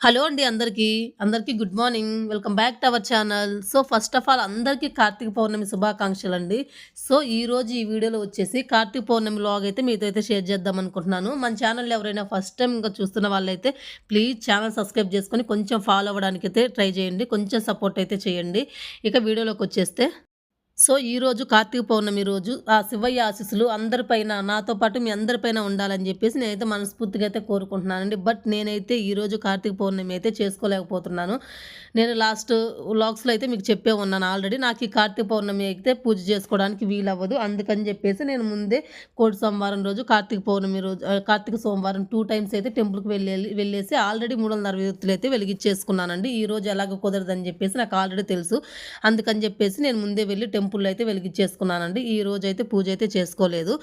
Hello అండి అందరికీ. అందరికీ good morning. Welcome back to our channel. So, first of all అందరికీ కార్తీక పౌర్ణమి శుభాకాంక్షలండి. సో, ఈరోజు ఈ వీడియోలో వచ్చేసి కార్తీక పౌర్ణమి లాగ్ అయితే మీతో అయితే షేర్ చేద్దాం అనుకుంటున్నాను. మన ఛానల్ ఎవరైనా ఫస్ట్ టైం ఇంకా చూస్తున్న వాళ్ళైతే ప్లీజ్ ఛానల్ సబ్స్క్రైబ్ చేసుకొని కొంచెం ఫాలో అవ్వడానికి అయితే ట్రై చేయండి. కొంచెం సపోర్ట్ అయితే చేయండి. ఇక వీడియోలోకి వచ్చేస్తే సో, ఈరోజు కార్తీక పౌర్ణమి రోజు ఆ శివయ్య ఆశీస్సులు అందరిపైన నాతో పాటు మీ అందరిపైన ఉండాలని చెప్పేసి నేనైతే మనస్ఫూర్తిగా అయితే కోరుకుంటున్నానండి. బట్ నేనైతే ఈరోజు కార్తీక పౌర్ణమి అయితే చేసుకోలేకపోతున్నాను. నేను లాస్ట్ వ్లాగ్స్‌లో అయితే మీకు చెప్పే ఉన్నాను ఆల్రెడీ. నాకు ఈ కార్తీక పౌర్ణమి అయితే పూజ చేసుకోవడానికి వీలవ్వదు. అందుకని చెప్పేసి నేను ముందే కోటి సోమవారం రోజు, కార్తీక పౌర్ణమి రోజు కార్తీక సోమవారం టూ టైమ్స్ అయితే టెంపుల్‌కి వెళ్ళి వెళ్ళేసి ఆల్రెడీ 360 అయితే వెలిగించేసుకున్నానండి. ఈరోజు ఎలాగో కుదరదని చెప్పేసి నాకు ఆల్రెడీ తెలుసు. అందుకని చెప్పేసి నేను ముందే వెళ్ళి టెంపుల్ టెంపుల్‌లో అయితే వెలిగించేసుకున్నానండి. ఈ రోజు అయితే పూజ అయితే చేసుకోలేదు.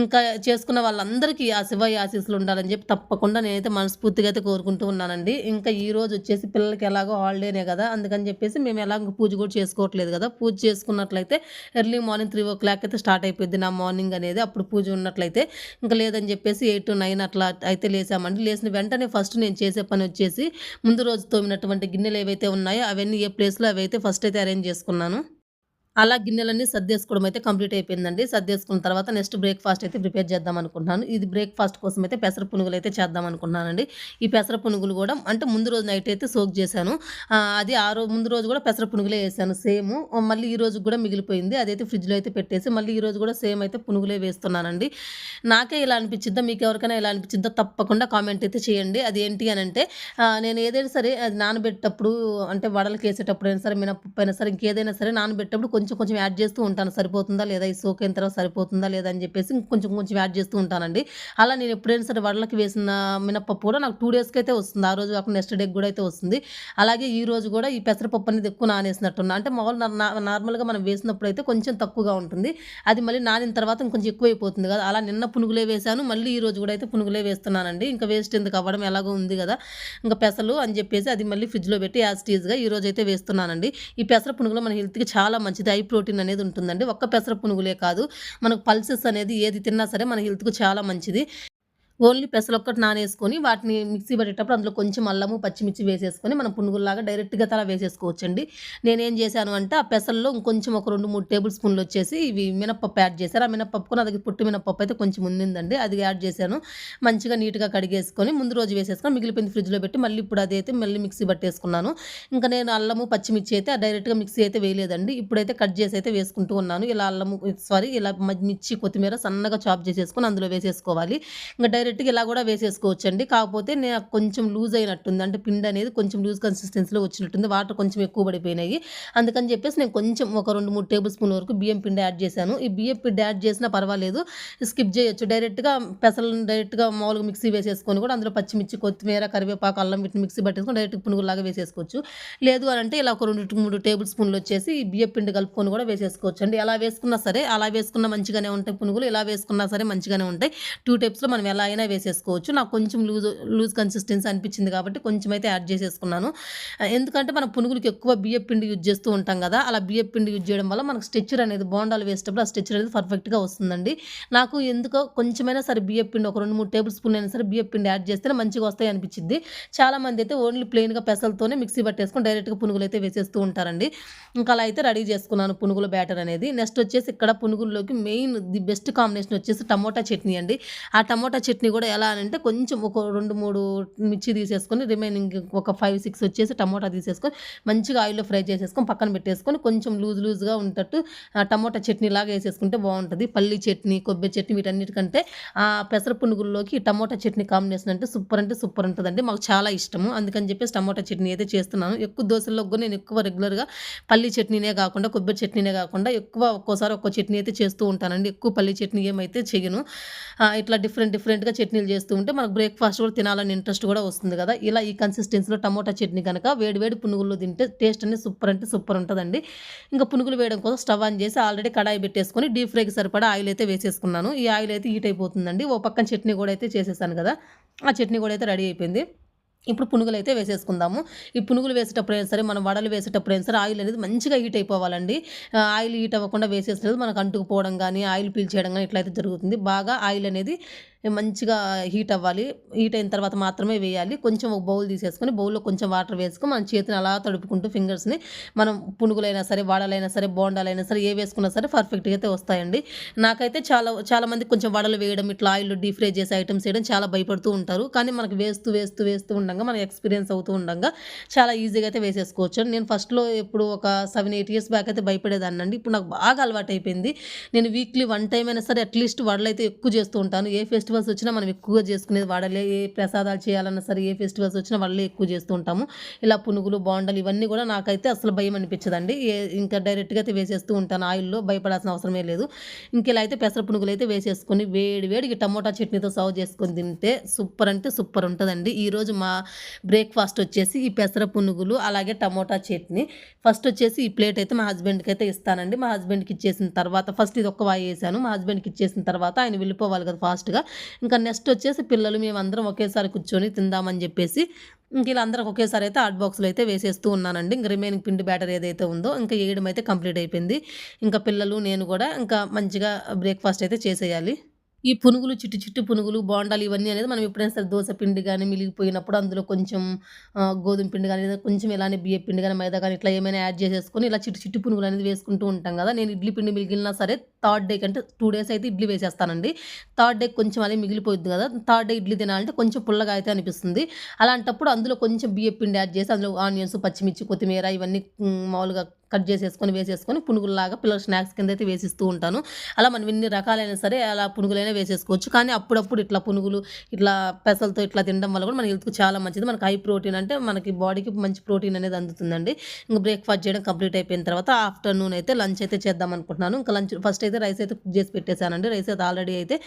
ఇంకా చేసుకున్న వాళ్ళందరికీ ఆ శివయ్య ఆశీస్సులు ఉండాలని చెప్పి తప్పకుండా నేనైతే మనస్ఫూర్తిగా అయితే కోరుకుంటూ ఉన్నానండి. ఇంకా ఈరోజు వచ్చేసి పిల్లలకి ఎలాగో హాలిడేనే కదా! అందుకని చెప్పేసి మేము ఎలాగో పూజ కూడా చేసుకోవట్లేదు కదా! పూజ చేసుకున్నట్లయితే ఎర్లీ మార్నింగ్ 3:00 అయితే స్టార్ట్ అయిపోద్ది నా మార్నింగ్ అనేది. అప్పుడు పూజ ఉన్నట్లయితే. ఇంకా లేదని చెప్పేసి 8-9 అట్లా అయితే లేసామండి. లేసిన వెంటనే ఫస్ట్ నేను చేసే పని వచ్చేసి ముందు రోజు తోమినటువంటి గిన్నెలు ఏవైతే ఉన్నాయో అవన్నీ ఏ ప్లేస్‌లో అవైతే ఫస్ట్ అయితే అరేంజ్ చేసుకున్నాను. అలా గిన్నెలన్నీ సర్దేసుకోవడం అయితే కంప్లీట్ అయిపోయిందండి. సర్దేసుకున్న తర్వాత నెక్స్ట్ బ్రేక్‌ఫాస్ట్ అయితే ప్రిపేర్ చేద్దాం అనుకుంటున్నాను. ఇది బ్రేక్‌ఫాస్ట్ కోసం అయితే పెసర పునుగులు అయితే చేద్దాం అనుకుంటున్నానండి. ఈ పెసర పునుగులు కూడా అంటే ముందు రోజు నైట్ అయితే సోక్ చేశాను. అది ఆ రోజు ముందు రోజు కూడా పెసర పునుగులే వేసాను సేమ్ మళ్ళీ ఈ రోజు కూడా మిగిలిపోయింది. అదైతే ఫ్రిడ్జ్‌లో అయితే పెట్టేసి మళ్ళీ ఈ రోజు కూడా సేమ్ అయితే పునుగులే వేస్తున్నానండి. నాకే ఇలా అనిపించిద్దా మీకెవరికైనా ఇలా అనిపించిద్దా తప్పకుండా కామెంట్ అయితే చేయండి. అది ఏంటి అని అంటే నేను ఏదైనా సరే అది నానబెట్టేటప్పుడు అంటే వడలకేసేటప్పుడైనా సరే, మినపప్పు అయినా సరే ఇంకేదైనా సరే నానబెట్టేటప్పుడు కొంచెం కొంచెం కొంచెం యాడ్ చేస్తూ ఉంటాను. సరిపోతుందా లేదా? ఈ సోక్ అయిన తర్వాత సరిపోతుందా లేదా? అని చెప్పేసి కొంచెం కొంచెం యాడ్ చేస్తూ ఉంటానండి. అలా నేను ఎప్పుడైనా సరే వడలకి వేసిన మినప్పప్పు కూడా నాకు టూ డేస్‌కి అయితే వస్తుంది. ఆ రోజు కాకుండా నెక్స్ట్ డేకి కూడా అయితే వస్తుంది. అలాగే ఈ రోజు కూడా ఈ పెసరపప్పు అనేది ఎక్కువ నానేసినట్టున్నా. అంటే మామూలు నార్మల్‌గా మనం వేసినప్పుడు అయితే కొంచెం తక్కువగా ఉంటుంది. అది మళ్ళీ నానిన తర్వాత ఇంకొంచెం ఎక్కువైపోతుంది కదా! అలా నిన్న పునుగులే వేశాను. మళ్ళీ ఈ రోజు కూడా అయితే పునుగులే వేస్తున్నానండి. ఇంకా వేస్ట్ ఎందుకు అవ్వడం ఎలాగో ఉంది కదా! ఇంకా పెసలు అని చెప్పేసి అది మళ్ళీ ఫ్రిడ్జ్‌లో పెట్టి యాజ్ టీజ్గా ఈ రోజు అయితే వేస్తున్నానండి. ఈ పెసర పునుగులు మన హెల్త్‌కి చాలా మంచిది. హై ప్రోటీన్ అనేది ఉంటుందండి. ఒక్క పెసర పునుగులే కాదు. మనకు పల్సెస్ అనేది ఏది తిన్నా సరే మన హెల్త్కు చాలా మంచిది. ఓన్లీ పెసలొక్కటి నానేసుకొని వాటిని మిక్సీ పట్టేటప్పుడు అందులో కొంచెం అల్లము, పచ్చిమిర్చి వేసేసుకొని మనం పునుగుల్లాగా డైరెక్ట్‌గా తల వేసేసుకోవచ్చండి. నేనేం చేశాను అంటే ఆ పెసల్లో ఇంకొంచెం ఒక 2, 3 టేబుల్ స్పూన్‌లు వచ్చేసి ఇవి మినపప్పు యాడ్ చేశారు ఆ మినపప్పు నా దగ్గర పొట్టు మినపప్పు అయితే కొంచెం ఉండిందండి. అది యాడ్ చేశాను. మంచిగా నీట్‌గా కడిగేసుకొని ముందు రోజు వేసేసుకొని మిగిలిపోయింది ఫ్రిడ్జ్‌లో పెట్టి మళ్ళీ ఇప్పుడు అదైతే మళ్ళీ మిక్సీ పట్టేసుకున్నాను. ఇంకా నేను అల్లము, పచ్చిమిర్చి అయితే డైరెక్ట్‌గా మిక్సీ అయితే వేయలేదండి. ఇప్పుడైతే కట్ చేసి అయితే వేసుకుంటూ ఉన్నాను. ఇలా అల్లము సారీ ఇలా మిర్చి, కొత్తిమీర సన్నగా చాప్ చేసేసుకొని అందులో వేసేసుకోవాలి. ఇంకా డైరెక్ట్‌గా ఇలా కూడా వేసేసుకోవచ్చండి. కాకపోతే నేను కొంచెం లూజ్ అయినట్టుంది. అంటే పిండి అనేది కొంచెం లూజ్ కన్సిస్టెన్సీలో వచ్చినట్టుంది. వాటర్ కొంచెం ఎక్కువ పడిపోయినాయి. అందుకని చెప్పేసి నేను కొంచెం ఒక 2, 3 టేబుల్ స్పూన్ వరకు బియ్యం పిండి యాడ్ చేశాను. ఈ బియ్యం పిండి యాడ్ చేసినా పర్వాలేదు. స్కిప్ చేయొచ్చు. డైరెక్ట్‌గా పెసలను డైరెక్ట్‌గా మామూలుగా మిక్సీ వేసేసుకొని కూడా అందులో పచ్చిమిర్చి, కొత్తిమీర, కరివేపాకు, అల్లం వీటిని మిక్సీ పట్టేసుకొని డైరెక్ట్ పునుగులాగా వేసేసుకోవచ్చు. లేదు అని అంటే ఇలా ఒక 2-3 టేబుల్ స్పూన్‌లు వచ్చేసి ఈ బియ్యం పిండి కలుపుకొని కూడా వేసేసుకోవచ్చు అండి ఎలా వేసుకున్నా సరే అలా వేసుకున్నా మంచిగానే ఉంటాయి పునుగులు. ఇలా వేసుకున్నా సరే మంచిగానే ఉంటాయి. టూ టైప్స్‌లో మనం ఎలా అయినా వేసేసుకోవచ్చు. నాకు కొంచెం లూజ్ లూజ్ కన్సిస్టెన్సీ అనిపించింది కాబట్టి కొంచెం అయితే యాడ్ చేసేసుకున్నాను. ఎందుకంటే మనం పునుగులకి ఎక్కువ బియ్యం పిండి యూజ్ చేస్తూ ఉంటాం కదా! అలా బియ్యం పిండి యూజ్ చేయడం వల్ల మనకు స్ట్రెచర్ అనేది బోండాలు వేసేటప్పుడు ఆ స్ట్రెచ్చర్ అనేది పర్ఫెక్ట్‌గా వస్తుందండి. నాకు ఎందుకో కొంచెమైనా సరే బియ్యం పిండి ఒక 2, 3 టేబుల్ స్పూన్ అయినా సరే బియ్యం పిండి యాడ్ చేస్తేనే మంచిగా వస్తాయి అనిపించింది చాలామంది అయితే ఓన్లీ ప్లెయిన్‌గా పెసలతోనే మిక్సీ పట్టేసుకొని డైరెక్ట్‌గా పునుగులు అయితే వేసేస్తూ ఉంటారండి. ఇంకా అలా అయితే రెడీ చేసుకున్నాను పునుగుల బ్యాటర్ అనేది. నెక్స్ట్ వచ్చేసి ఇక్కడ పునుగుల్లోకి మెయిన్ ది బెస్ట్ కాంబినేషన్ వచ్చేసి టమోటా చట్నీ అండి. ఆ టమోటా చట్నీ కూడా ఎలా అంటే కొంచెం ఒక 2, 3 మిర్చి తీసేసుకొని రిమైనింగ్ ఒక 5, 6 వచ్చేసి టమోటా తీసేసుకొని మంచిగా ఆయిల్‌లో ఫ్రై చేసేసుకొని పక్కన పెట్టేసుకొని కొంచెం లూజ్ లూజ్‌గా ఉండేటట్టు టమోటా చట్నీ లాగా వేసేసుకుంటే బాగుంటుంది పల్లీ చట్నీ, కొబ్బరి చట్నీ వీటన్నిటికంటే ఆ పెసర పునుగుల్లోకి టమోటా చట్నీ కాంబినేషన్ అంటే సూపర్ అంటే సూపర్ ఉంటుందండి మాకు చాలా ఇష్టము. అందుకని చెప్పేసి టమోటా చట్నీ అయితే చేస్తున్నాను. ఎక్కువ దోశల్లో కూడా నేను ఎక్కువ రెగ్యులర్‌గా పల్లీ చట్నీనే కాకుండా కొబ్బరి చట్నీనే కాకుండా ఎక్కువ ఒక్కోసారి ఒక్కో చట్నీ అయితే చేస్తూ ఉంటానండి. ఎక్కువ పల్లీ చట్నీ ఏమైతే చేయను ఇట్లా డిఫరెంట్ డిఫరెంట్‌గా చట్నీలు చేస్తూ ఉంటే మనకు బ్రేక్‌ఫాస్ట్ కూడా తినాలని ఇంట్రెస్ట్ కూడా వస్తుంది కదా! ఇలా ఈ కన్సిస్టెన్సీలో టమోటా చట్నీ కనుక వేడి వేడి పునుగుల్లో తింటే టేస్ట్ అనేది సూపర్ అంటే సూపర్ ఉంటుందండి ఇంకా పునుగులు వేయడం కోసం స్టవ్ ఆన్ చేసి ఆల్రెడీ కడాయి పెట్టేసుకొని డీప్ ఫ్రైకి సరిపడా ఆయిల్ అయితే వేసేసుకున్నాను. ఈ ఆయిల్ అయితే హీట్ అయిపోతుందండి. ఓ పక్కన చట్నీ కూడా అయితే చేసేసాను కదా! ఆ చట్నీ కూడా అయితే రెడీ అయిపోయింది. ఇప్పుడు పునుగులు అయితే వేసేసుకుందాము. ఈ పునుగులు వేసేటప్పుడైనా సరే, మనం వడలు వేసేటప్పుడైనా సరే ఆయిల్ అనేది మంచిగా హీట్ అయిపోవాలండి. ఆయిల్ హీట్ అవ్వకుండా వేసేసినది మనకు అంటుకుపోవడం కానీ ఆయిల్ పీల్చేయడం కానీ ఇట్లా అయితే జరుగుతుంది. బాగా ఆయిల్ అనేది మంచిగా హీట్ అవ్వాలి. హీట్ అయిన తర్వాత మాత్రమే వేయాలి. కొంచెం ఒక బౌల్ తీసేసుకొని బౌల్లో కొంచెం వాటర్ వేసుకొని మన చేతిని అలా తడుపుకుంటూ ఫింగర్స్ని మనం పునుగులైనా సరే వాడలైనా సరే బోండాలైనా సరే ఏ వేసుకున్నా సరే పర్ఫెక్ట్గా అయితే వస్తాయండి. నాకైతే చాలా చాలా మంది కొంచెం వడలు వేయడం ఇట్లా ఆయిల్ డీప్ ఫ్రై చేసే ఐటమ్స్ వేయడం చాలా భయపడుతూ ఉంటారు. కానీ మనకు వేస్తూ వేస్తూ వేస్తూ ఉండగా మనకు ఎక్స్పీరియన్స్ అవుతూ ఉండగా చాలా ఈజీగా అయితే వేసేసుకోవచ్చు నేను ఫస్ట్లో ఎప్పుడు ఒక సెవెన్ ఎయిట్ ఇయర్స్ బ్యాక్ అయితే భయపడేదాన్ని అండి. ఇప్పుడు నాకు బాగా అలవాటు అయిపోయింది నేను వీక్లీ వన్ టైం అయినా సరే అట్లీస్ట్ వడలు అయితే ఎక్కువ చేస్తూ ఉంటాను. ఏ ఫెస్టివల్స్ వచ్చినా మనం ఎక్కువగా చేసుకునేది వాడలే ఏ ప్రసాదాలు చేయాలన్నా సరే ఏ ఫెస్టివల్స్ వచ్చినా వాళ్ళే ఎక్కువ చేస్తూ ఉంటాము. ఇలా పునుగులు బాండలు ఇవన్నీ కూడా నాకైతే అసలు భయం అనిపించదండి. ఏ ఇంకా డైరెక్ట్గా అయితే వేసేస్తూ ఉంటాను. ఆయిల్లో భయపడాల్సిన అవసరమే లేదు. ఇంకెలా అయితే పెసర పునుగులు అయితే వేసేసుకొని వేడి వేడికి టమోటా చట్నీతో సర్వ్ చేసుకొని తింటే సూపర్ అంటే సూపర్ ఉంటుందండి. ఈరోజు మా బ్రేక్ఫాస్ట్ వచ్చేసి ఈ పెసర పునుగులు అలాగే టమోటా చట్నీ. ఫస్ట్ వచ్చేసి ఈ ప్లేట్ అయితే మా హస్బెండ్కి అయితే ఇస్తానండి. మా హస్బెండ్కి ఇచ్చేసిన తర్వాత ఫస్ట్ ఇది ఒక్క వాయి వేసాను. మా హస్బెండ్కి ఇచ్చేసిన తర్వాత ఆయన వెళ్ళిపోవాలి కదా ఫాస్ట్గా. ఇంకా నెక్స్ట్ వచ్చేసి పిల్లలు మేమందరం ఒకేసారి కూర్చొని తిందామని చెప్పేసి ఇంక ఇలా అందరికి ఒకేసారి అయితే హాట్ బాక్స్లో అయితే వేసేస్తూ ఉన్నానండి. ఇంక రిమైనింగ్ పిండి బ్యాటర్ ఏదైతే ఉందో ఇంకా వేయడం అయితే కంప్లీట్ అయిపోయింది. ఇంకా పిల్లలు నేను కూడా ఇంకా మంచిగా బ్రేక్ఫాస్ట్ అయితే చేసేయాలి. ఈ పునుగులు చిట్టు చిట్టు పునుగులు బోండాలు ఇవన్నీ అనేది మనం ఎప్పుడైనా సరే దోశ పిండి కానీ మిలిగిపోయినప్పుడు అందులో కొంచెం గోధుమ పిండి కానీ లేదా కొంచెం ఇలానే బియ్య పిండి కానీ మైదా కానీ ఇట్లా ఏమైనా యాడ్ చేసేసుకొని ఇలా చిట్టు చిట్టు పునుగులు అనేది వేసుకుంటూ ఉంటాం కదా. నేను ఇడ్లీ పిండి మిగిలినా సరే థర్డ్ డే కంటే టూ డేస్ అయితే ఇడ్లీ వేసేస్తానండి. థర్డ్ డే కొంచెం అలా మిగిలిపోయింది కదా. థర్డ్ డే ఇడ్లీ తినాలంటే కొంచెం పుల్లగా అయితే అనిపిస్తుంది. అలాంటప్పుడు అందులో కొంచెం బియ్య పిండి యాడ్ చేసి అందులో ఆనియన్స్ పచ్చిమిర్చి కొత్తిమీర ఇవన్నీ మామూలుగా కట్ చేసేసుకొని వేసేసుకొని పునుగుల్లాగా పిల్లల స్నాక్స్ కింద అయితే వేసిస్తూ ఉంటాను. అలా మనం ఎన్ని రకాలైనా సరే అలా పునుగులైనా వేసేసుకోవచ్చు. కానీ అప్పుడప్పుడు ఇట్లా పునుగులు ఇట్లా పెసలతో ఇట్లా తినడం వల్ల కూడా మన హెల్త్కి చాలా మంచిది. మనకి హై ప్రోటీన్ అంటే మనకి బాడీకి మంచి ప్రోటీన్ అనేది అందుతుందండి. ఇంకా బ్రేక్ఫాస్ట్ చేయడం కంప్లీట్ అయిపోయిన తర్వాత ఆఫ్టర్నూన్ అయితే లంచ్ అయితే చేద్దాం అనుకుంటున్నాను. ఇంకా లంచ్ ఫస్ట్ అయితే రైస్ అయితే కుక్ చేసి పెట్టేశానండి. రైస్ అయితే ఆల్రెడీ అయితే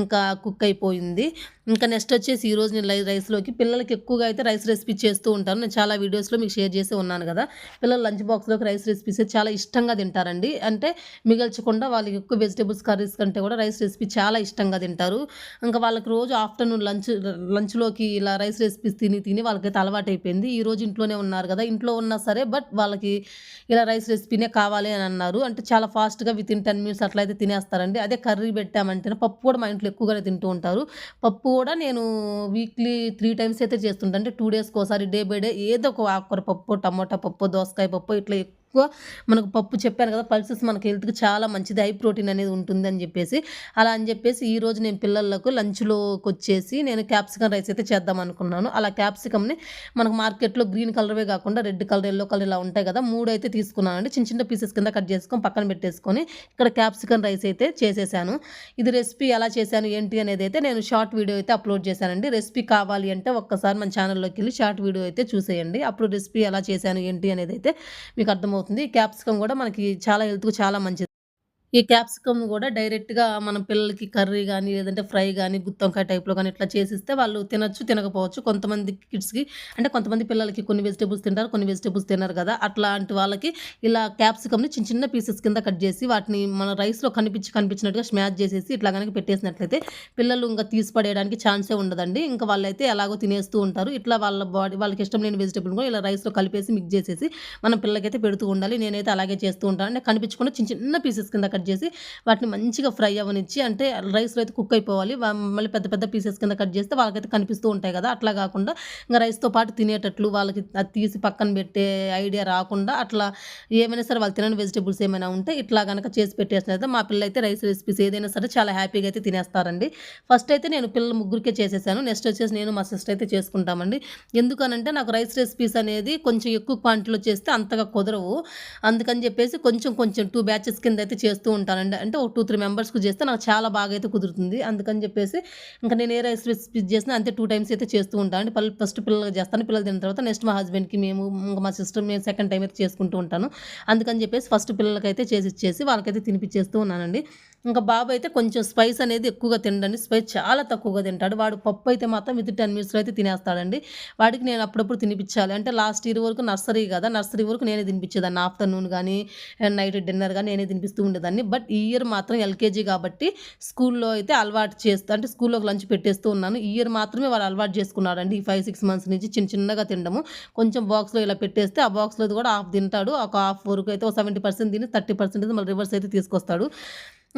ఇంకా కుక్ అయిపోయింది. ఇంకా నెక్స్ట్ వచ్చేసి ఈ రోజు నేను లై- రైస్లోకి పిల్లలకి ఎక్కువగా అయితే రైస్ రెసిపీ చేస్తూ ఉంటాను. నేను చాలా వీడియోస్లో మీకు షేర్ చేసి ఉన్నాను కదా. పిల్లలు లంచ్ బాక్స్లోకి రైస్ రెసిపీస్ చాలా ఇష్టంగా తింటారండి. అంటే మిగల్చకుండా వాళ్ళకి ఎక్కువ వెజిటేబుల్స్ కర్రీస్ కంటే కూడా రైస్ రెసిపీ చాలా ఇష్టంగా తింటారు. ఇంకా వాళ్ళకి రోజు ఆఫ్టర్నూన్ లంచ్ లంచ్లోకి ఇలా రైస్ రెసిపీస్ తిని తిని వాళ్ళకైతే అలవాటు అయిపోయింది ఈ రోజు ఇంట్లోనే ఉన్నారు కదా. ఇంట్లో ఉన్నా సరే బట్ వాళ్ళకి ఇలా రైస్ రెసిపీనే కావాలి అని అన్నారు. అంటే చాలా ఫాస్ట్గా విత్ ఇన్ టెన్ మినిట్స్ అట్లా అయితే తినేస్తారండి. అదే కర్రీ పెట్టామంటేనే పప్పు కూడా మా ఇంట్లో ఎక్కువగానే తింటూ ఉంటారు. పప్పు కూడా నేను వీక్లీ త్రీ టైమ్స్ అయితే చేస్తుంటాను అంటే టూ డేస్కి ఒకసారి డే బై డే ఏదో ఒక ఆకుకూర పప్పు టమోటా పప్పు దోసకాయ పప్పు ఇట్లా ఎక్కువ. మనకు పప్పు చెప్పాను కదా పల్సెస్ మనకి హెల్త్కి చాలా మంచిది. హై ప్రోటీన్ అనేది ఉంటుంది అని చెప్పేసి. అలా అని చెప్పేసి ఈ రోజు నేను పిల్లలకు లంచ్లోకి వచ్చేసి నేను క్యాప్సికమ్ రైస్ అయితే చేద్దాం అనుకున్నాను. అలా క్యాప్సికమ్ని మనకు మార్కెట్లో గ్రీన్ కలర్వే కాకుండా రెడ్ కలర్ ఎల్లో కలర్ ఇలా ఉంటాయి కదా మూడు అయితే తీసుకున్నాను అండి చిన్న చిన్న పీసెస్ కింద కట్ చేసుకొని పక్కన పెట్టేసుకొని ఇక్కడ క్యాప్సికమ్ రైస్ అయితే చేసేసాను. ఇది రెసిపీ ఎలా చేశాను ఏంటి అనేది అయితే నేను షార్ట్ వీడియో అయితే అప్లోడ్ చేశానండి. రెసిపీ కావాలి అంటే ఒక్కసారి మన ఛానల్లోకి వెళ్ళి షార్ట్ వీడియో అయితే చూసేయండి. అప్పుడు రెసిపీ ఎలా చేశాను ఏంటి అనేది అయితే మీకు అర్థమవుతుంది. క్యాప్సికమ్ కూడా మనకి చాలా హెల్త్కు చాలా మంచిది. ఈ క్యాప్సికమ్ కూడా డైరెక్ట్గా మనం పిల్లలకి కర్రీ కానీ లేదంటే ఫ్రై కానీ గుత్తొంకాయ టైప్లో కానీ ఇట్లా చేసిస్తే వాళ్ళు తినచ్చు తినకపోవచ్చు. కొంతమంది కిడ్స్కి అంటే కొంతమంది పిల్లలకి కొన్ని వెజిటేబుల్స్ తింటారు కొన్ని వెజిటేబుల్స్ తినరు కదా. అట్లాంటి వాళ్ళకి ఇలా క్యాప్సికమ్ని చిన్న చిన్న పీసెస్ కింద కట్ చేసి వాటిని మన రైస్లో కనిపించి కనిపించినట్టుగా స్మాష్ చేసేసి ఇట్లా కనుక పెట్టేసినట్లయితే పిల్లలు ఇంకా తీసి పడేయడానికి ఛాన్సే ఉండదండి. ఇంకా వాళ్ళైతే ఎలాగో తినేస్తూ ఉంటారు. ఇట్లా వాళ్ళ బాడీ వాళ్ళకి ఇష్టం లేని వెజిటేబుల్ కూడా ఇలా రైస్లో కలిపేసి మిక్స్ చేసేసి మనం పిల్లలకైతే పెడుతూ ఉండాలి. నేనైతే అలాగే చేస్తూ ఉంటాను. అంటే కనిపించకుండా చిన్న చిన్న పీసెస్ కింద కట్ చేసి వాటిని మంచిగా ఫ్రై అవ్వనిచ్చి అంటే రైస్లో అయితే కుక్ అయిపోవాలి. మళ్ళీ పెద్ద పెద్ద పీసెస్ కింద కట్ చేస్తే వాళ్ళకైతే కనిపిస్తూ ఉంటాయి కదా. అట్లా కాకుండా ఇంకా రైస్తో పాటు తినేటట్లు వాళ్ళకి అది తీసి పక్కన పెట్టే ఐడియా రాకుండా అట్లా ఏమైనా సరే వాళ్ళు తినని వెజిటేబుల్స్ ఏమైనా ఉంటే ఇట్లా కనుక చేసి పెట్టేసినైతే మా పిల్లలు అయితే రైస్ రెసిపీస్ ఏదైనా సరే చాలా హ్యాపీగా అయితే తినేస్తారండి. ఫస్ట్ అయితే నేను పిల్లల ముగ్గురికే చేసేసాను. నెక్స్ట్ వచ్చేసి నేను మా సిస్టర్ అయితే చేసుకుంటామండి. ఎందుకనంటే నాకు రైస్ రెసిపీస్ అనేది కొంచెం ఎక్కువ క్వాంటిటీలో చేస్తే అంతగా కుదరవు. అందుకని చెప్పేసి కొంచెం కొంచెం టూ బ్యాచెస్ కింద అయితే చేస్తూ ఉంటానండి. అంటే ఒక టూ త్రీ మెంబర్స్కి చేస్తే నాకు చాలా బాగా అయితే కుదురుతుంది. అందుకని చెప్పేసి ఇంకా నేను ఏ రైస్ రెసిపీ చేసినా అంతే టూ టైమ్స్ అయితే చేస్తూ ఉంటాను అంటే పల్ ఫస్ట్ పిల్లలకి చేస్తాను పిల్లలు తిన్న తర్వాత నెక్స్ట్ మా హస్బెండ్కి మేము ఇంకా మా సిస్టర్ మేము సెకండ్ టైం అయితే చేసుకుంటూ ఉంటాను. అందుకని చెప్పేసి ఫస్ట్ పిల్లలకైతే చేసి ఇచ్చేసి వాళ్ళకైతే తినిపించేస్తూ ఉన్నానండి. ఇంకా బాబు అయితే కొంచెం స్పైస్ అనేది ఎక్కువగా తినడండి. స్పైస్ చాలా తక్కువగా తింటాడు. వాడు పప్పు అయితే మాత్రం విత్ టెన్ మినిట్స్లో అయితే తినేస్తాడండి. వాడికి నేను అప్పుడప్పుడు తినిపించాలి. అంటే లాస్ట్ ఇయర్ వరకు నర్సరీ కదా నర్సరీ వరకు నేనే తినిపించేదాన్ని. ఆఫ్టర్నూన్ కానీ నైట్ డిన్నర్ కానీ నేనే తినిపిస్తూ ఉండేదాన్ని. బట్ ఈ ఇయర్ మాత్రం ఎల్కేజీ కాబట్టి స్కూల్లో అయితే అలవాటు చేస్తా అంటే స్కూల్లో లంచ్ పెట్టేస్తూ ఉన్నాను. ఈ ఇయర్ మాత్రమే వాడు అలవాటు చేసుకున్నాడండి. ఈ ఫైవ్ సిక్స్ మంత్స్ నుంచి చిన్న చిన్నగా తినడము. కొంచెం బాక్స్లో ఇలా పెట్టేస్తే ఆ బాక్స్లో కూడా హాఫ్ తింటాడు. ఒక హాఫ్ వరకు అయితే ఒక సెవెంటీ పర్సెంట్ తిని థర్టీ పర్సెంట్ మళ్ళీ రివర్స్ అయితే తీసుకొస్తాడు.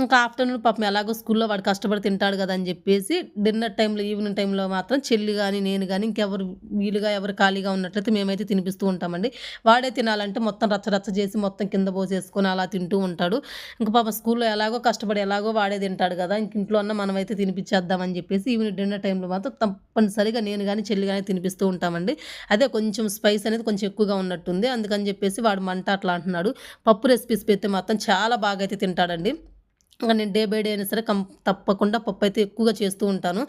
ఇంకా ఆఫ్టర్నూన్ పాపం ఎలాగో స్కూల్లో వాడు కష్టపడి తింటాడు కదా అని చెప్పేసి డిన్నర్ టైంలో ఈవినింగ్ టైంలో మాత్రం చెల్లి కానీ నేను కానీ ఇంకెవరు వీలుగా ఎవరు ఖాళీగా ఉన్నట్లయితే మేమైతే తినిపిస్తూ ఉంటామండి. వాడే తినాలంటే మొత్తం రచ్చ రచ్చ చేసి మొత్తం కింద పోసేసుకొని అలా తింటూ ఉంటాడు. ఇంకా పాప స్కూల్లో ఎలాగో కష్టపడి ఎలాగో వాడే తింటాడు కదా ఇంక ఇంట్లో అన్న మనమైతే తినిపించేద్దామని చెప్పేసి ఈవినింగ్ డిన్నర్ టైంలో మాత్రం తప్పనిసరిగా నేను కానీ చెల్లి కానీ తినిపిస్తూ ఉంటామండి. అదే కొంచెం స్పైస్ అనేది కొంచెం ఎక్కువగా ఉన్నట్టుంది. అందుకని చెప్పేసి వాడు మంట అట్లా అంటున్నాడు. పప్పు రెసిపీస్ పెడితే మాత్రం చాలా బాగా అయితే తింటాడండి. నేను డే బై డే అయినా సరే కం తప్పకుండా పప్పు అయితే ఎక్కువగా చేస్తూ ఉంటాను.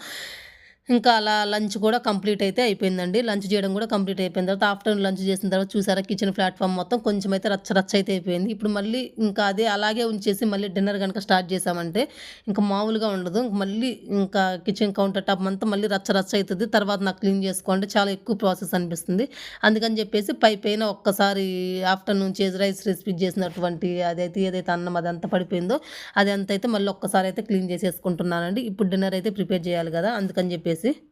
ఇంకా అలా లంచ్ కూడా కంప్లీట్ అయితే అయిపోయిందండి. లంచ్ చేయడం కూడా కంప్లీట్ అయిపోయిన తర్వాత ఆఫ్టర్నూన్ లంచ్ చేసిన తర్వాత చూసారా కిచెన్ ప్లాట్ఫామ్ మొత్తం కొంచెం అయితే రచ్చ రచ్చ అయితే అయిపోయింది. ఇప్పుడు మళ్ళీ ఇంకా అదే అలాగే ఉంచేసి మళ్ళీ డిన్నర్ కనుక స్టార్ట్ చేసామంటే ఇంకా మామూలుగా ఉండదు. మళ్ళీ ఇంకా కిచెన్ కౌంటర్ టాప్ అంతా మళ్ళీ రచ్చ రచ్చ అవుతుంది. తర్వాత నాకు క్లీన్ చేసుకోండి చాలా ఎక్కువ ప్రాసెస్ అనిపిస్తుంది. అందుకని చెప్పేసి పై పైన ఒక్కసారి ఆఫ్టర్నూన్ చేసి రైస్ రెసిపీ చేసినటువంటి అదైతే ఏదైతే అన్నం అదంతా పడిపోయిందో అది అంత అయితే మళ్ళీ ఒక్కసారి అయితే క్లీన్ చేసేసుకుంటున్నానండి. ఇప్పుడు డిన్నర్ అయితే ప్రిపేర్ చేయాలి కదా అందుకని చెప్పేసి merkezi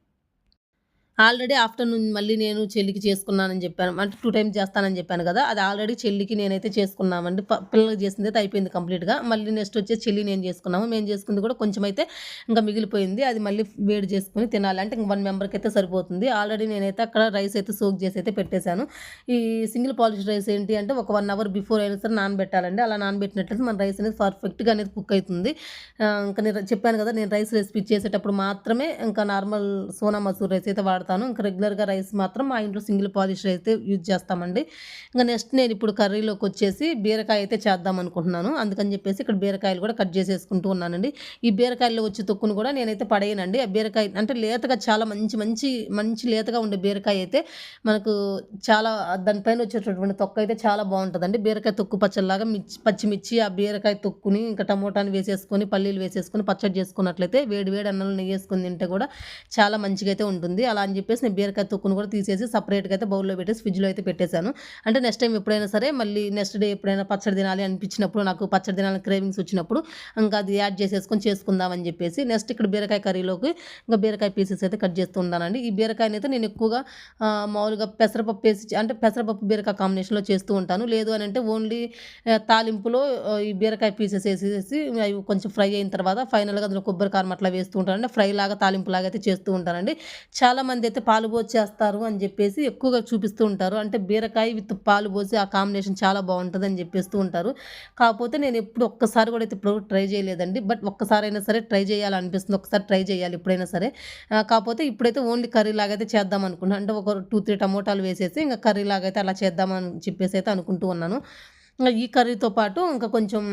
ఆల్రెడీ ఆఫ్టర్నూన్ మళ్ళీ నేను చెల్లికి చేసుకున్నానని చెప్పాను. అంటే టూ టైమ్స్ చేస్తానని చెప్పాను కదా అది ఆల్రెడీ చెల్లికి నేనైతే చేసుకున్నామండి. పిల్లలకి చేసింది అయితే అయిపోయింది కంప్లీట్గా. మళ్ళీ నెక్స్ట్ వచ్చేసి చెల్లి నేను చేసుకున్నాము. మేము చేసుకుంది కూడా కొంచెం అయితే ఇంకా మిగిలిపోయింది. అది మళ్ళీ వేడి చేసుకుని తినాలి. అంటే ఇంక వన్ మెంబర్కి అయితే సరిపోతుంది. ఆల్రెడీ నేనైతే అక్కడ రైస్ అయితే సోక్ చేసి అయితే పెట్టేశాను. ఈ సింగిల్ పాలిష్ రైస్ ఏంటి అంటే ఒక వన్ అవర్ బిఫోర్ అయినా సరే నానబెట్టాలండి. అలా నానబెట్టినట్లయితే మన రైస్ అనేది పర్ఫెక్ట్గా అనేది కుక్ అవుతుంది. ఇంకా నేను చెప్పాను కదా నేను రైస్ రెసిపీ చేసేటప్పుడు మాత్రమే ఇంకా నార్మల్ సోనా మసూర్ రైస్ అయితే వాడతాను. ఇంకా రెగ్యులర్గా రైస్ మాత్రం మా ఇంట్లో సింగిల్ పాలిష్ అయితే యూజ్ చేస్తామండి. ఇంకా నెక్స్ట్ నేను ఇప్పుడు కర్రీలోకి వచ్చేసి బీరకాయ అయితే చేద్దాం అనుకుంటున్నాను. అందుకని చెప్పేసి ఇక్కడ బీరకాయలు కూడా కట్ చేసేసుకుంటూ ఉన్నానండి. ఈ బీరకాయల్లో వచ్చే తొక్కును కూడా నేనైతే పడేయనండి. ఆ బీరకాయ అంటే లేతగా చాలా మంచి మంచి మంచి లేతగా ఉండే బీరకాయ అయితే మనకు చాలా దానిపైన వచ్చేటటువంటి తొక్క అయితే చాలా బాగుంటుందండి. బీరకాయ తొక్కు పచ్చడిలాగా మిర్చి పచ్చిమిర్చి ఆ బీరకాయ తొక్కుని ఇంకా టమోటాని వేసేసుకొని పల్లీలు వేసేసుకొని పచ్చడి చేసుకున్నట్లయితే వేడి వేడి అన్నంలో నెయ్యి తింటే కూడా చాలా మంచిగా అయితే ఉంటుంది. అలా అని చెప్పేసి నేను బీరకాయ తొక్కును కూడా తీసేసి సపరేట్గా అయితే బౌల్లో పెట్టేసి ఫ్రిడ్జ్లో అయితే పెట్టేశాను. అంటే నెక్స్ట్ టైం ఎప్పుడైనా సరే మళ్ళీ నెక్స్ట్ డే ఎప్పుడైనా పచ్చడి తినాలి అనిపించినప్పుడు నాకు పచ్చడి తినాలని క్రేవింగ్స్ వచ్చినప్పుడు ఇంకా అది యాడ్ చేసేసుకొని చేసుకుందామని చెప్పేసి నెక్స్ట్ ఇక్కడ బీరకాయ కర్రీలోకి ఇంకా బీరకాయ పీసెస్ అయితే కట్ చేస్తూ ఉన్నానండి. ఈ బీరకాయని అయితే నేను ఎక్కువగా మామూలుగా పెసరపప్పు వేసి అంటే పెసరపప్పు బీరకాయ కాంబినేషన్లో చేస్తూ ఉంటాను. లేదు అని అంటే ఓన్లీ తాలింపులో ఈ బీరకాయ పీసెస్ వేసేసి అవి కొంచెం ఫ్రై అయిన తర్వాత ఫైనల్గా అందులో కొబ్బరి కారం అట్లా వేస్తూ ఉంటానండి ఫ్రై లాగా తాలింపు లాగా అయితే చేస్తూ ఉంటానండి. చాలా మంది అయితే పాలు పోసి చేస్తారు అని చెప్పేసి ఎక్కువగా చూపిస్తూ ఉంటారు. అంటే బీరకాయ విత్ పాలు పోసి ఆ కాంబినేషన్ చాలా బాగుంటుంది అని చెప్పేస్తూ ఉంటారు. కాకపోతే నేను ఎప్పుడు ఒక్కసారి కూడా అయితే ఇప్పుడు ట్రై చేయలేదండి. బట్ ఒక్కసారైనా సరే ట్రై చేయాలనిపిస్తుంది. ఒకసారి ట్రై చేయాలి ఎప్పుడైనా సరే. కాకపోతే ఇప్పుడైతే ఓన్లీ కర్రీ లాగా అయితే చేద్దాం అనుకుంటున్నాను అంటే ఒక టూ త్రీ టమోటాలు వేసేసి ఇంకా కర్రీ లాగా అయితే అలా చేద్దామని చెప్పేసి అయితే అనుకుంటూ ఉన్నాను. ఈ కర్రీతో పాటు ఇంకా కొంచెం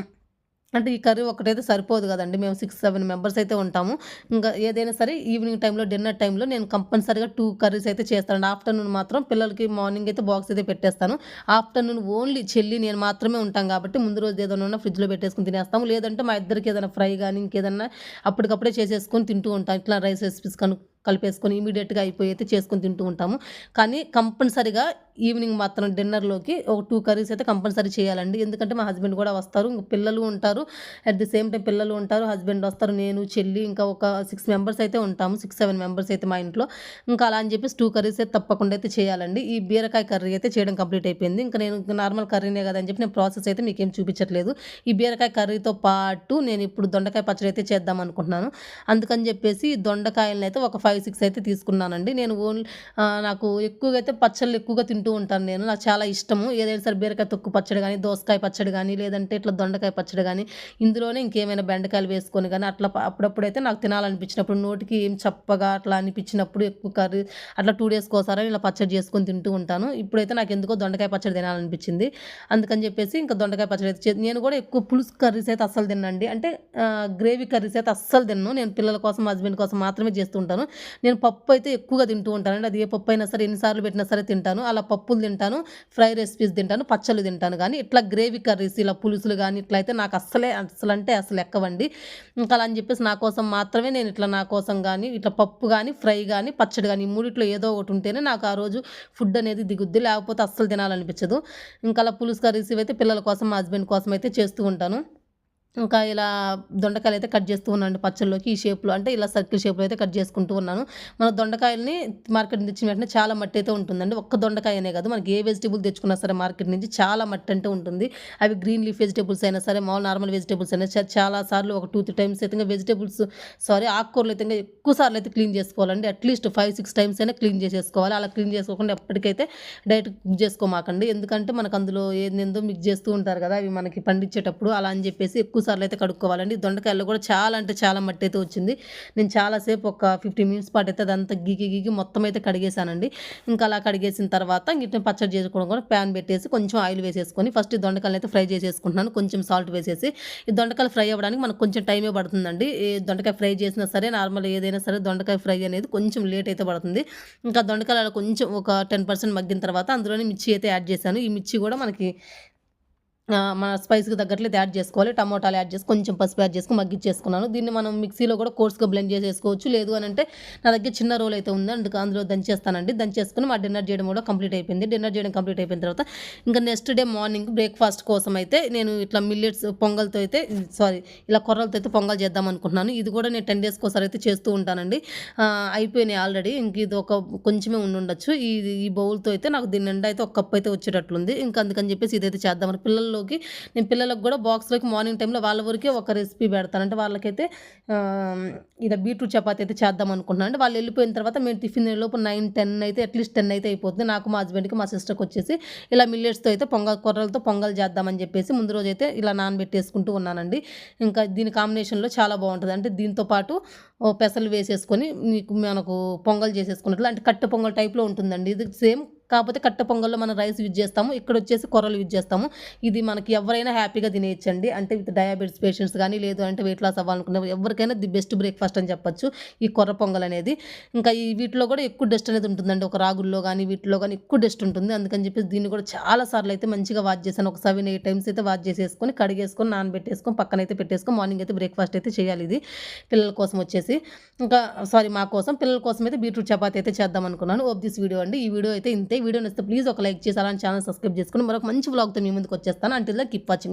అంటే ఈ కర్రీ ఒకటైతే సరిపోదు కదండి. మేము సిక్స్ సెవెన్ మెంబర్స్ అయితే ఉంటాము. ఇంకా ఏదైనా సరే ఈవినింగ్ టైంలో డిన్నర్ టైంలో నేను కంపల్సరీగా టూ కర్రీస్ అయితే చేస్తాను ఆఫ్టర్నూన్ మాత్రం పిల్లలకి మార్నింగ్ అయితే బాక్స్ అయితే పెట్టేస్తాను. ఆఫ్టర్నూన్ ఓన్లీ చెల్లి నేను మాత్రమే ఉంటాం కాబట్టి ముందు రోజు ఏదైనా ఉన్నా ఫ్రిడ్జ్లో పెట్టేసుకుని తినేస్తాము. లేదంటే మా ఇద్దరికి ఏదైనా ఫ్రై కానీ ఇంకేదన్నా అప్పటికప్పుడే చేసేసుకొని తింటూ ఉంటాం. ఇట్లా రైస్ రెసిపీస్ కను కలిపేసుకొని ఇమీడియట్గా అయిపోయి అయితే చేసుకొని తింటూ ఉంటాము. కానీ కంపల్సరీగా ఈవినింగ్ మాత్రం డిన్నర్లోకి ఒక టూ కర్రీస్ అయితే కంపల్సరీ చేయాలండి. ఎందుకంటే మా హస్బెండ్ కూడా వస్తారు. ఇంకా పిల్లలు ఉంటారు. అట్ ది సేమ్ టైం పిల్లలు ఉంటారు. హస్బెండ్ వస్తారు. నేను చెల్లి ఇంకా ఒక సిక్స్ మెంబర్స్ అయితే ఉంటాము. సిక్స్ సెవెన్ మెంబర్స్ అయితే మా ఇంట్లో. ఇంకా అలా అని చెప్పేసి టూ కర్రీస్ అయితే తప్పకుండా అయితే చేయాలండి. ఈ బీరకాయ కర్రీ అయితే చేయడం కంప్లీట్ అయిపోయింది. ఇంకా నేను నార్మల్ కర్రీనే కదా అని చెప్పి నేను ప్రాసెస్ అయితే మీకేం చూపించట్లేదు. ఈ బీరకాయ కర్రీతో పాటు నేను ఇప్పుడు దొండకాయ పచ్చడి అయితే చేద్దాం అనుకుంటున్నాను. అందుకని చెప్పేసి దొండకాయలను అయితే ఒక ఫైవ్ సిక్స్ అయితే తీసుకున్నానండి. నేను ఓన్లీ నాకు ఎక్కువగా అయితే పచ్చళ్ళు ఎక్కువగా తింటూ ఉంటాను నేను. నాకు చాలా ఇష్టము. ఏదైనా సరే బీరకాయ తొక్కు పచ్చడి కానీ దోసకాయ పచ్చడి కానీ లేదంటే ఇట్లా దొండకాయ పచ్చడి కానీ ఇందులోనే ఇంకేమైనా బెండకాయలు వేసుకొని కానీ అట్లా అప్పుడప్పుడు అయితే నాకు తినాలనిపించినప్పుడు నోటికి ఏం చప్పగా అట్లా అనిపించినప్పుడు ఎక్కువ కర్రీ అట్లా టూ డేస్కి ఒకసారి ఇలా పచ్చడి చేసుకొని తింటూ ఉంటాను. ఇప్పుడైతే నాకు ఎందుకో దొండకాయ పచ్చడి తినాలనిపించింది. అందుకని చెప్పేసి ఇంకా దొండకాయ పచ్చడి అయితే నేను కూడా ఎక్కువ పులుసు కర్రీస్ అయితే అస్సలు తినండి అంటే గ్రేవీ కర్రీస్ అయితే అస్సలు తిన్నాను నేను పిల్లల కోసం హస్బెండ్ కోసం మాత్రమే చేస్తూ ఉంటాను. నేను పప్పు అయితే ఎక్కువగా తింటూ ఉంటానండి అది ఏ పప్పు అయినా సరే ఎన్నిసార్లు పెట్టినా సరే తింటాను. అలా పప్పులు తింటాను ఫ్రై రెసిపీస్ తింటాను పచ్చళ్ళు తింటాను. కానీ ఇట్లా గ్రేవీ కర్రీస్ ఇలా పులుసులు కానీ ఇట్లా అయితే నాకు అస్సలే అసలు అంటే అసలు ఎక్కవండి. ఇంకా అలా అని చెప్పేసి నా కోసం మాత్రమే నేను ఇట్లా నా కోసం కానీ ఇట్లా పప్పు కానీ ఫ్రై కానీ పచ్చడి కానీ ఈ మూడిట్లో ఏదో ఒకటి ఉంటేనే నాకు ఆ రోజు ఫుడ్ అనేది దిగుద్ది. లేకపోతే అస్సలు తినాలనిపించదు. ఇంకా అలా పులుసు కర్రీస్ అయితే పిల్లల కోసం మా హస్బెండ్ కోసం అయితే చేస్తూ ఉంటాను. ఇంకా ఇలా దొండకాయలు అయితే కట్ చేస్తూ ఉన్నాను పచ్చళ్ళలోకి ఈ షేప్లో. అంటే ఇలా సర్కిల్ షేప్లో అయితే కట్ చేసుకుంటూ ఉన్నాను. మన దొండకాయలని మార్కెట్ నుంచి తెచ్చిన వెంటనే చాలా మట్టి అయితే ఉంటుందండి. ఒక్క దొండకాయనే కాదు మనకి ఏ వెజిటేబుల్ తెచ్చుకున్నా సరే మార్కెట్ నుంచి చాలా మట్టి అంటే ఉంటుంది. అవి గ్రీన్ లీఫ్ వెజిటేబుల్స్ అయినా సరే మామూలు నార్మల్ వెజిటేబుల్స్ అయినా సరే చాలా సార్లు ఒక టూ త్రీ టైమ్స్ అయితే వెజిటేబుల్స్ సారీ ఆకుకూరలు అయితే ఎక్కువ సార్లు అయితే క్లీన్ చేసుకోవాలండి. At least five six times అయినా క్లీన్ చేసేసుకోవాలి. అలా క్లీన్ చేసుకోకుండా ఎప్పటికైతే డైరెక్ట్ కుక్ చేసుకోమాకండి. ఎందుకంటే మనకు అందులో ఏందేందో మిక్స్ చేస్తూ ఉంటారు కదా అవి మనకి పండించేటప్పుడు అలా అని చెప్పేసి ఎక్కువ సార్లు అయితే కడుక్కోవాలండి. దొండకాయల్లో కూడా చాలా అంటే చాలా మట్టి అయితే వచ్చింది. నేను చాలాసేపు ఒక ఫిఫ్టీ మినిట్స్ పాటు అయితే అదంతా గీకి గీకి మొత్తం అయితే కడిగేశానండి. ఇంకా అలా కడిగేసిన తర్వాత ఇంటిని పచ్చడి చేసుకోవడం కూడా ప్యాన్ పెట్టేసి కొంచెం ఆయిల్ వేసేసుకొని ఫస్ట్ ఈ దొండకాయలు అయితే ఫ్రై చేసేసుకుంటున్నాను. కొంచెం సాల్ట్ వేసేసి ఈ దొండకాయలు ఫ్రై అవ్వడానికి మనకు కొంచెం టైమే పడుతుందండి. ఈ దొండకాయ ఫ్రై చేసినా సరే నార్మల్ ఏదైనా సరే దొండకాయ ఫ్రై అనేది కొంచెం లేట్ అయితే పడుతుంది. ఇంకా దొండకాయలు అలా కొంచెం ఒక టెన్ పర్సెంట్ మగ్గిన తర్వాత అందులోనే మిర్చి అయితే యాడ్ చేశాను. ఈ మిర్చి కూడా మనకి మన స్పైస్కి తగ్గట్లయితే యాడ్ చేసుకోవాలి. టమోటాలు యాడ్ చేసి కొంచెం పసుపు యాడ్ చేసుకుని మగ్గిచ్చేసుకున్నాను. దీన్ని మనం మిక్సీలో కూడా కోర్స్గా బ్లెండ్ చేసేసుకోవచ్చు. లేదు అని అంటే నా దగ్గర చిన్న రోల్ అయితే ఉంది. అందుకు అందులో దంచేస్తానండి. దంచేసుకుని మా డిన్నర్ చేయడం కూడా కంప్లీట్ అయిపోయింది. డిన్నర్ చేయడం కంప్లీట్ అయిపోయిన తర్వాత ఇంకా నెక్స్ట్ డే మార్నింగ్ బ్రేక్ఫాస్ట్ కోసం అయితే నేను ఇట్లా మిల్లెట్స్ పొంగల్తో అయితే సారీ ఇలా కొర్రలతో అయితే పొంగల్ చేద్దాం అనుకుంటున్నాను. ఇది కూడా నేను టెన్ డేస్కి ఒకసారి అయితే చేస్తూ ఉంటానండి. అయిపోయినాయి ఆల్రెడీ ఇంక ఇది ఒక కొంచెమే ఉండుండొచ్చు ఈ ఈ బౌల్తో అయితే నాకు దీని నిండా అయితే ఒక కప్ అయితే వచ్చేటట్లుంది. ఇంకా అందుకని చెప్పేసి ఇదైతే చేద్దామని పిల్లలు పిల్లల్లోకి నేను పిల్లలకు కూడా బాక్స్లోకి మార్నింగ్ టైంలో వాళ్ళ వరకే ఒక రెసిపీ పెడతాను. అంటే వాళ్ళకైతే ఆ, ఇలా బీట్రూట్ చపాతి అయితే చేద్దాం అనుకుంటున్నాను. అంటే వాళ్ళు వెళ్ళిపోయిన తర్వాత మేము టిఫిన్ లోపు నైన్ టెన్ అయితే అట్లీస్ట్ టెన్ అయితే అయిపోతుంది. నాకు మా హస్బెండ్కి మా సిస్టర్కి వచ్చేసి ఇలా మిల్లెట్స్తో అయితే పొంగల్ కూరలతో పొంగల్ చేద్దామని చెప్పేసి ముందు రోజు అయితే ఇలా నానబెట్టేసుకుంటూ ఉన్నానండి. ఇంకా దీని కాంబినేషన్లో చాలా బాగుంటుంది. అంటే దీంతో పాటు పెసలు వేసేసుకొని మీకు మనకు పొంగల్ చేసేసుకున్నట్లు అంటే కట్టు పొంగల్ టైప్లో ఉంటుందండి. ఇది సేమ్ కాకపోతే కట్టె పొంగల్లో మనం రైస్ యూజ్ చేస్తాము. ఇక్కడ వచ్చేసి కొర్రలు యూజ్ చేస్తాము. ఇది మనకి ఎవరైనా హ్యాపీగా తినేయచ్చండి. అంటే విత్ డయాబెటీస్ పేషెంట్స్ కానీ లేదు అంటే వెయిట్ లాస్ అవ్వాలనుకున్న ఎవరికైనా ది బెస్ట్ బ్రేక్ఫాస్ట్ అని చెప్పొచ్చు. ఈ కొర్ర పొంగల్ అనేది. ఇంకా ఈ వీటిలో కూడా ఎక్కువ డస్ట్ అనేది ఉంటుందండి. ఒక రాగుల్లో కానీ వీటిలో కానీ ఎక్కువ డస్ట్ ఉంటుంది. అందుకని చెప్పేసి దీన్ని కూడా చాలా సార్లు అయితే మంచిగా వాచ్ చేశాను. ఒక సెవెన్ ఎయిట్ టైమ్స్ అయితే వాచ్ చేసేసుకొని కడిగేసుకొని నానబెట్టేసుకొని పక్కన అయితే పెట్టేసుకొని మార్నింగ్ అయితే బ్రేక్ఫాస్ట్ అయితే చేయాలి ఇది. పిల్లల కోసం వచ్చేసి. ఇంకా సారీ మా కోసం. పిల్లల కోసం అయితే బీట్రూట్ చపాతి అయితే చేద్దాం అనుకున్నాను. ఓప్ దిస్ వీడియో అండి. ఈ వీడియో అయితే ఇంతే. వీడియో నచ్చితే ప్లీజ్ ఒక లైక్ చేసి అలాంటి ఛానల్ సబ్స్క్రైబ్ చేసుకుని మరొక మంచి వ్లాగ్తో మీ ముందుకు వచ్చేస్తాను. అంటే కీప్ వాచింగ్